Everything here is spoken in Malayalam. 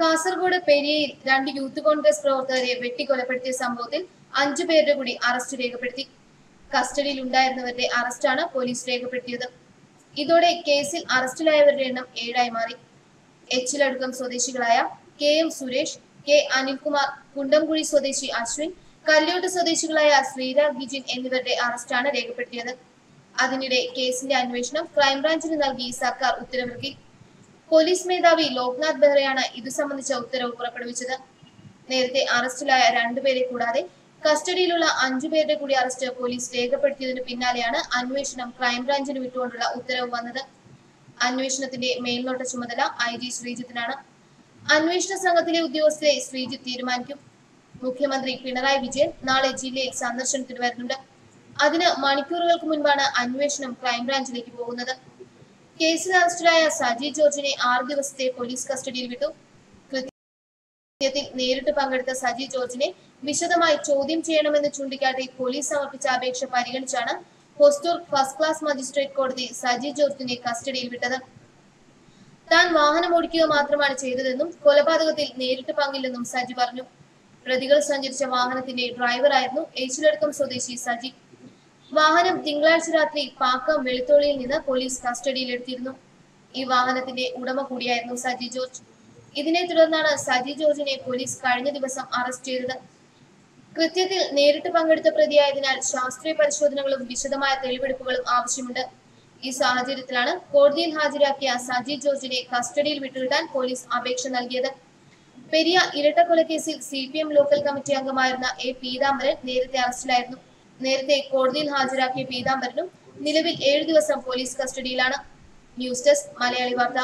കാസർഗോഡ് പെരിയയിൽ രണ്ട് യൂത്ത് കോൺഗ്രസ് പ്രവർത്തകരെ വെട്ടിക്കൊലപ്പെടുത്തിയ സംഭവത്തിൽ അഞ്ചു പേരുടെ കൂടി അറസ്റ്റ് രേഖപ്പെടുത്തി. കസ്റ്റഡിയിൽ ഉണ്ടായിരുന്നവരുടെ അറസ്റ്റാണ് പോലീസ് രേഖപ്പെടുത്തിയത്. ഇതോടെ കേസിൽ അറസ്റ്റിലായവരുടെ എണ്ണം ഏഴായി മാറി. എച്ചിലടുക്കം സ്വദേശികളായ K M Suresh K Anilkumar Kundamkuzhi സ്വദേശി അശ്വിൻ കല്ല്യോട്ട് സ്വദേശികളായ ശ്രീരാഗ് ഗിജിൻ എന്നിവരുടെ അറസ്റ്റാണ് രേഖപ്പെടുത്തിയത്. അതിനിടെ കേസിന്റെ അന്വേഷണം ക്രൈംബ്രാഞ്ചിന് നൽകി സർക്കാർ ഉത്തരവിറക്കി. പോലീസ് മേധാവി ലോക്നാഥ് ബെഹ്റയാണ് ഇത് സംബന്ധിച്ച ഉത്തരവ് പുറപ്പെടുവിച്ചത്. നേരത്തെ അറസ്റ്റിലായ രണ്ടുപേരെ കൂടാതെ കസ്റ്റഡിയിലുള്ള അഞ്ചുപേരുടെ കൂടി അറസ്റ്റ് പോലീസ് രേഖപ്പെടുത്തിയതിനു പിന്നാലെയാണ് അന്വേഷണം ക്രൈംബ്രാഞ്ചിന് വിട്ടുകൊണ്ടുള്ള ഉത്തരവ് വന്നത്. അന്വേഷണത്തിന്റെ മേൽനോട്ട ചുമതല ഐ ജി ശ്രീജിത്തിനാണ്. അന്വേഷണ സംഘത്തിലെ ഉദ്യോഗസ്ഥരെ ശ്രീജിത്ത് തീരുമാനിക്കും. മുഖ്യമന്ത്രി പിണറായി വിജയൻ നാളെ ജില്ലയിൽ സന്ദർശനത്തിന് വരുന്നുണ്ട്. അതിന് മണിക്കൂറുകൾക്ക് മുൻപാണ് അന്വേഷണം ക്രൈംബ്രാഞ്ചിലേക്ക് പോകുന്നത്. കേസിൽ അറസ്റ്റിലായ സജി ജോർജിനെ ആറ് ദിവസത്തെ പോലീസ് കസ്റ്റഡിയിൽ വിട്ടു. കൃത്യത്തിൽ നേരിട്ട് പങ്കെടുത്ത സജി ജോർജിനെ വിശദമായി ചോദ്യം ചെയ്യണമെന്ന് ചൂണ്ടിക്കാട്ടി പോലീസ് സമർപ്പിച്ച അപേക്ഷ പരിഗണിച്ചാണ് ഹോസ്റ്റൂർ ഫസ്റ്റ് ക്ലാസ് മജിസ്ട്രേറ്റ് കോടതി സജി ജോർജിനെ കസ്റ്റഡിയിൽ വിട്ടത്. താൻ വാഹനം ഓടിക്കുക മാത്രമാണ് ചെയ്തതെന്നും കൊലപാതകത്തിൽ നേരിട്ട് പങ്കില്ലെന്നും സജി പറഞ്ഞു. പ്രതികൾ സഞ്ചരിച്ച വാഹനത്തിന്റെ ഡ്രൈവറായിരുന്നു ഏച്ചിലടുക്കം സ്വദേശി സജി. വാഹനം തിങ്കളാഴ്ച രാത്രി പാക്കം വെളുത്തോളിയിൽ നിന്ന് പോലീസ് കസ്റ്റഡിയിലെടുത്തിരുന്നു. ഈ വാഹനത്തിന്റെ ഉടമ കൂടിയായിരുന്നു സജി ജോർജ്. ഇതിനെ തുടർന്നാണ് സജി ജോർജിനെ പോലീസ് കഴിഞ്ഞ ദിവസം അറസ്റ്റ് ചെയ്തത്. കൃത്യത്തിൽ നേരിട്ട് പങ്കെടുത്ത പ്രതിയായതിനാൽ ശാസ്ത്രീയ പരിശോധനകളും വിശദമായ തെളിവെടുപ്പുകളും ആവശ്യമുണ്ട്. ഈ സാഹചര്യത്തിലാണ് കോടതിയിൽ ഹാജരാക്കിയ സജി ജോർജിനെ കസ്റ്റഡിയിൽ വിട്ടുകിട്ടാൻ പോലീസ് അപേക്ഷ നൽകിയത്. Periya ഇരട്ടക്കൊലക്കേസിൽ C P M local committee അംഗമായിരുന്ന എ പീതാംബരൻ നേരത്തെ അറസ്റ്റിലായിരുന്നു. നേരത്തെ കോടതിയിൽ ഹാജരാക്കിയ പീതാംബരനും നിലവിൽ ഏഴു ദിവസം പോലീസ് കസ്റ്റഡിയിലാണ്. ന്യൂസ് ഡെസ്ക് മലയാളി വാർത്ത.